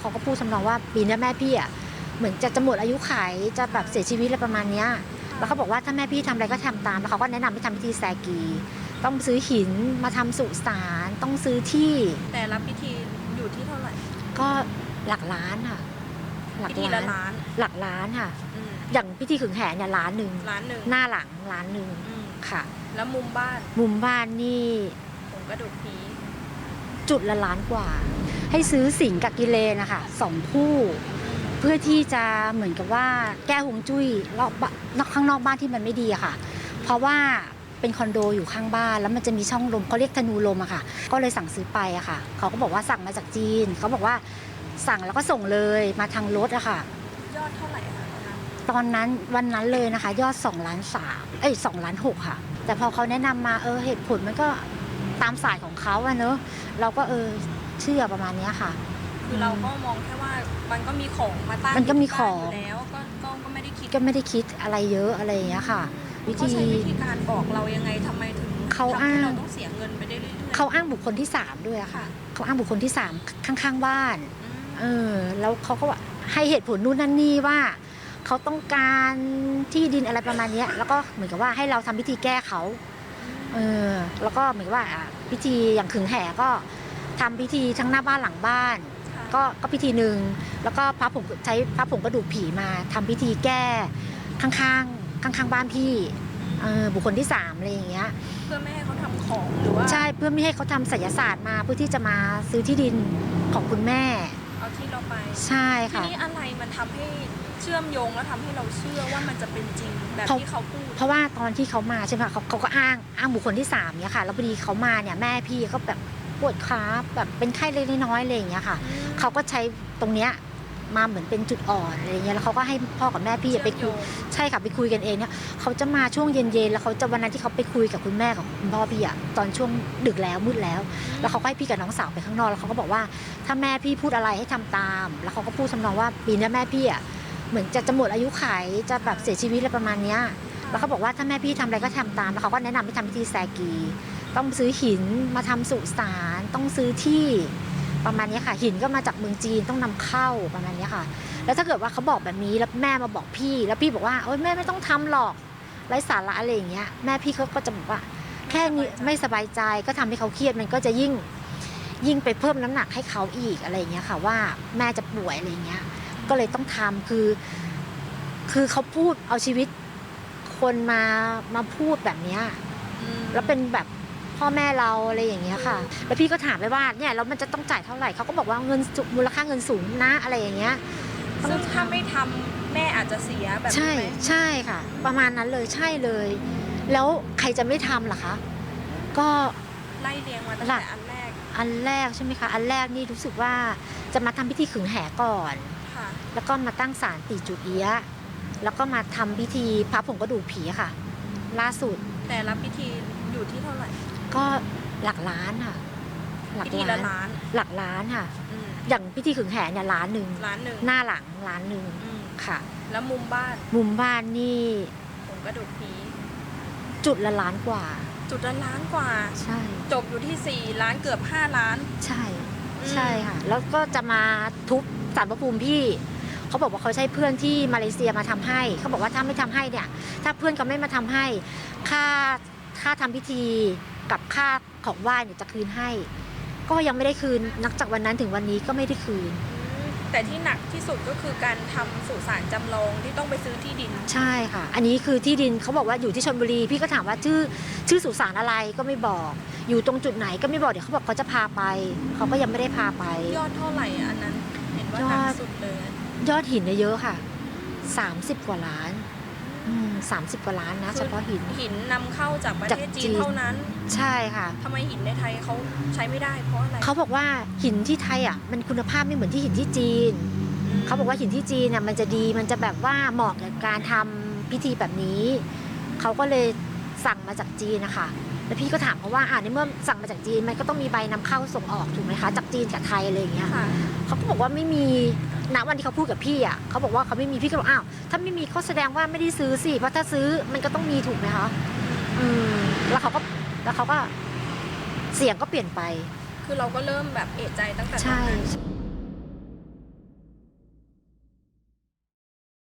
แล้วเขาก็พูดทำนองว่าปีเนี้ยแม่พี่อะเหมือนจะจะหมดอายุขัยจะแบบเสียชีวิตอะไรประมาณเนี้ยแล้วเขาบอกว่าถ้าแม่พี่ทำอะไรก็ทำตาม แล้วเขาก็แนะนำให้ทำพิธีแซกี ต้องซื้อหินมาทำสุสานต้องซื้อที่ แต่ละพิธีอยู่ที่เท่าไหร่ ก็หลักล้านค่ะ หลัพิธีละล้าน หลักล้านค่ะอืมอย่างพิธีขึงแหเนี่ยล้านหนึ่งล้านหนึ่งหน้าหลังล้านหนึ่งอืมค่ะ แล้วมุมบ้าน มุมบ้านนี่ผมกระดูกผีจุดละล้านกว่า ให้ซื้อสิงกับกิเลนนะคะสองคู่ เพื่อที่จะเหมือนกับว่าแก้หวงจุ้ยรอบนอกข้างนอกบ้านที่มันไม่ดีอะค่ะ เพราะว่าเป็นคอนโดอยู่ข้างบ้าน แล้วมันจะมีช่องลมเขาเรียกธนูลมอะค่ะ ก็เลยสั่งซื้อไปอะค่ะ เขาก็บอกว่าสั่งมาจากจีน เขาบอกว่าสั่งแล้วก็ส่งเลยมาทางรถอะค่ะ ยอดเท่าไหร่คะตอนนั้นวันนั้นเลยนะคะ ยอด2ล้านสามเอ้ยสองล้านหกค่ะ แต่พอเขาแนะนำมาเออเหตุผลมันก็ตามสายของเขาอะเนอะเราก็เออ เชื่อประมาณเนี้ยค่ะ คือเราก็มองแค่ว่ามันก็มีของมาตั้งมันก็มีของ ยู่แล้วก็ก็ก็ไม่ได้คิดก็ไม่ได้คิดอะไรเยอะอะไรอย่างเงี้ยค่ะ วิเขาธี ใช้วิธีการบอกเรายังไงทำไมถึงเขาทำให้อ้าง เราต้องเสียเงินไปได้เรื่อยๆเขาอ้างบุคคลที่สามด้วยอะค่ะค่ะเขาอ้างบุคคลที่สามข้างๆบ้าน อืมเออแล้วเขาก็ว่าให้เหตุผลนู่นนั่นนี่ว่า เขาต้องการที่ดินอะไรประมาณเนี้ยแล้วก็เหมือนกับว่าให้เราทำพิธีแก้เขาเออแล้วก็เหมือนกับว่าอะพิธีอย่างขึงแห่ก็ ทำพิธีทั้งหน้าบ้านหลังบ้านค่ะก็ก็พิธีหนึ่งแล้วก็พระผมใช้พระผมกระดูกผีมาทำพิธีแก้ข้างๆข้างๆบ้านพี่เออบุคคลที่สามอะไรอย่างเงี้ย เพื่อไม่ให้เขาทำของหรือว่าใช่เพื่อไม่ให้เขาทำศิลศาสตร์มาเพื่อที่จะมาซื้อที่ดินของคุณแม่ เอาที่เราไปใช่ทีค่ะ นี้อะไรมันทำให้เชื่อมโยงแล้วทำให้เราเชื่อว่ามันจะเป็นจริงแบบเพราะที่เขาพูดเพราะว่าตอนที่เขามาใช่ไหมคะเขาเขาก็อ้างอ้างบุคคลที่สามเนี่ยค่ะแล้วพอดีเขามาเนี่ยแม่พี่ก็แบบ ปวดขาแบบเป็นไข้เล็กๆน้อยๆอะไรอย่างเงี้ยค่ะเขาก็ใช้ตรงเนี้ยมาเหมือนเป็นจุดอ่อนอะไรเงี้ยแล้วเขาก็ให้พ่อกับแม่พี่ไปคุยใช่ค่ะไปคุยกันเองเนี่ยเขาจะมาช่วงเย็นๆแล้วเขาจะวันนั้นที่เขาไปคุยกับคุณแม่กับคุณพ่อพี่อะตอนช่วงดึกแล้วมืดแล้ว แล้วเขาก็ให้พี่กับน้องสาวไปข้างนอกแล้วเขาก็บอกว่าถ้าแม่พี่พูดอะไรให้ทำตาม แล้วเขาก็พูดทำนองว่าปีเนี้ยแม่พี่อะเหมือนจะจะหมดอายุขัยจะแบบเสียชีวิตอะไรประมาณเนี้ยแล้วเขาบอกว่าถ้าแม่พี่ทำอะไรก็ทำตามแล้วเขาก็แนะนำให้ทำพิธีแซกี ต้องซื้อหินมาทำสุสานต้องซื้อที่ประมาณเนี้ยค่ะ หินก็มาจากเมืองจีนต้องนำเข้าประมาณเนี้ยค่ะ แล้วถ้าเกิดว่าเขาบอกแบบนี้แล้วแม่มาบอกพี่ แล้วพี่บอกว่าโอ๊ยแม่ไม่ต้องทำหรอกไร้สาระอะไรอย่างเงี้ยแม่พี่เขาก็จะบอกว่า แค่นี้ไม่สบายใจก็ทำให้เขาเครียดมันก็จะยิ่งยิ่งไปเพิ่มน้ำหนักให้เขาอีกอะไรอย่างเงี้ยค่ะว่าแม่จะป่วยอะไรอย่างเงี้ย ก็เลยต้องทำคือ คือเขาพูดเอาชีวิตคนมามาพูดแบบเนี้ยอืมแล้วเป็นแบบ พ่อแม่เราอะไรอย่างเงี้ยค่ะ แล้วพี่ก็ถามไปว่าเนี่ยแล้วมันจะต้องจ่ายเท่าไหร่เขาก็บอกว่าเงินสูมูลค่าเงินสูงนะอะไรอย่างเงี้ยซึ่งถ้าไม่ทำแม่อาจจะเสียแบบนี้ใช่ไหมใช่ค่ะ ประมาณนั้นเลยใช่เลย แล้วใครจะไม่ทำล่ะคะ ก็ไล่เรียงมาตั้งหลัแต่กอันแรก อันแรกใช่ไหมคะ อันแรกนี่รู้สึกว่าจะมาทำพิธีขึงแหก่อนค่ะแล้วก็มาตั้งศาลตีจุเอียะแล้วก็มาทำพิธีพระผงกระดูกผีค่ะ ล่าสุด แต่ละพิธีอยู่ที่เท่าไหร่ ก็หลักล้านค่ะ หลัพิกธีละล้านล้านหลักล้านค่ะ อืมอย่างพิธีขึงแหเนี่ยล้านหนึ่งล้านหนึ่งหน้าหลังล้านหนึ่งอืมค่ะ แล้วมุมบ้านมุมบ้านนี่ผมกระดูกผีจุดละล้านกว่า จุดละล้านกว่า ใช่ จบอยู่ที่4ล้านเกือบ5ล้าน ใช่ อืม ใช่ค่ะ แล้วก็จะมาทุบสารพระภูมิพี่เขาบอกว่าเขาใช้เพื่อนที่มาเลเซียมาทำให้เขาบอกว่าถ้าไม่ทำให้เนี่ย ถ้าเพื่อนเขาไม่มาทำให้ค่าค่าทำพิธี กับค่าของไหว้เนี่ยจะคืนให้ ก็ยังไม่ได้คืนนับจากวันนั้นถึงวันนี้ก็ไม่ได้คืนอืมแต่ที่หนักที่สุดก็คือการทำสุสานจำลองที่ต้องไปซื้อที่ดิน ใช่ค่ะ อันนี้คือที่ดินเขาบอกว่าอยู่ที่ชลบุรี พี่ก็ถามว่าชื่อชื่อสุสานอะไรก็ไม่บอก อยู่ตรงจุดไหนก็ไม่บอกเดี๋ยวเขาบอกเขาจะพาไป เขาก็ยังไม่ได้พาไป ยอดเท่าไหร่อะอันนั้น เห็นว่ายอดหนักสุดเลย ยอดหินเนี่ยเยอะค่ะ 30 กว่าล้านอืม สามสิบกว่าล้านนะ เฉพาะหิน หินนำเข้าจากประจากเทศจีจีนนเท่านั้นใช่ค่ะ ทำไมหินในไทยเขาใช้ไม่ได้เพราะอะไรเขาบอกว่าหินที่ไทยอะมันคุณภาพไม่เหมือนที่หินที่จีน มเขาบอกว่าหินที่จีนเนี่ยมันจะดีมันจะแบบว่าเหมาะกับการทำพิธีแบบนี้ เขาก็เลยสั่งมาจากจีนนะคะ แล้วพี่ก็ถามเขาว่าอ่าในเมื่อสั่งมาจากจีนมันก็ต้องมีใบนำเข้าส่งออกถูกไหมคะจากจีนกับไทยอะไรอย่างเงี้ยค่ะเขาก็บอกว่าไม่มีณวันที่เขาพูดกับพี่อะเขาบอกว่าเขาไม่มีพี่ก็บอกอ้าวถ้าไม่มีก็แสดงว่าไม่ได้ซื้อสิเพราะถ้าซื้อมันก็ต้องมีถูกไหมคะอืมแล้วเขาก็แล้วเขาก็เสียงก็เปลี่ยนไป คือเราก็เริ่มแบบเอะใจตั้งแต่ตอนใช่นั้น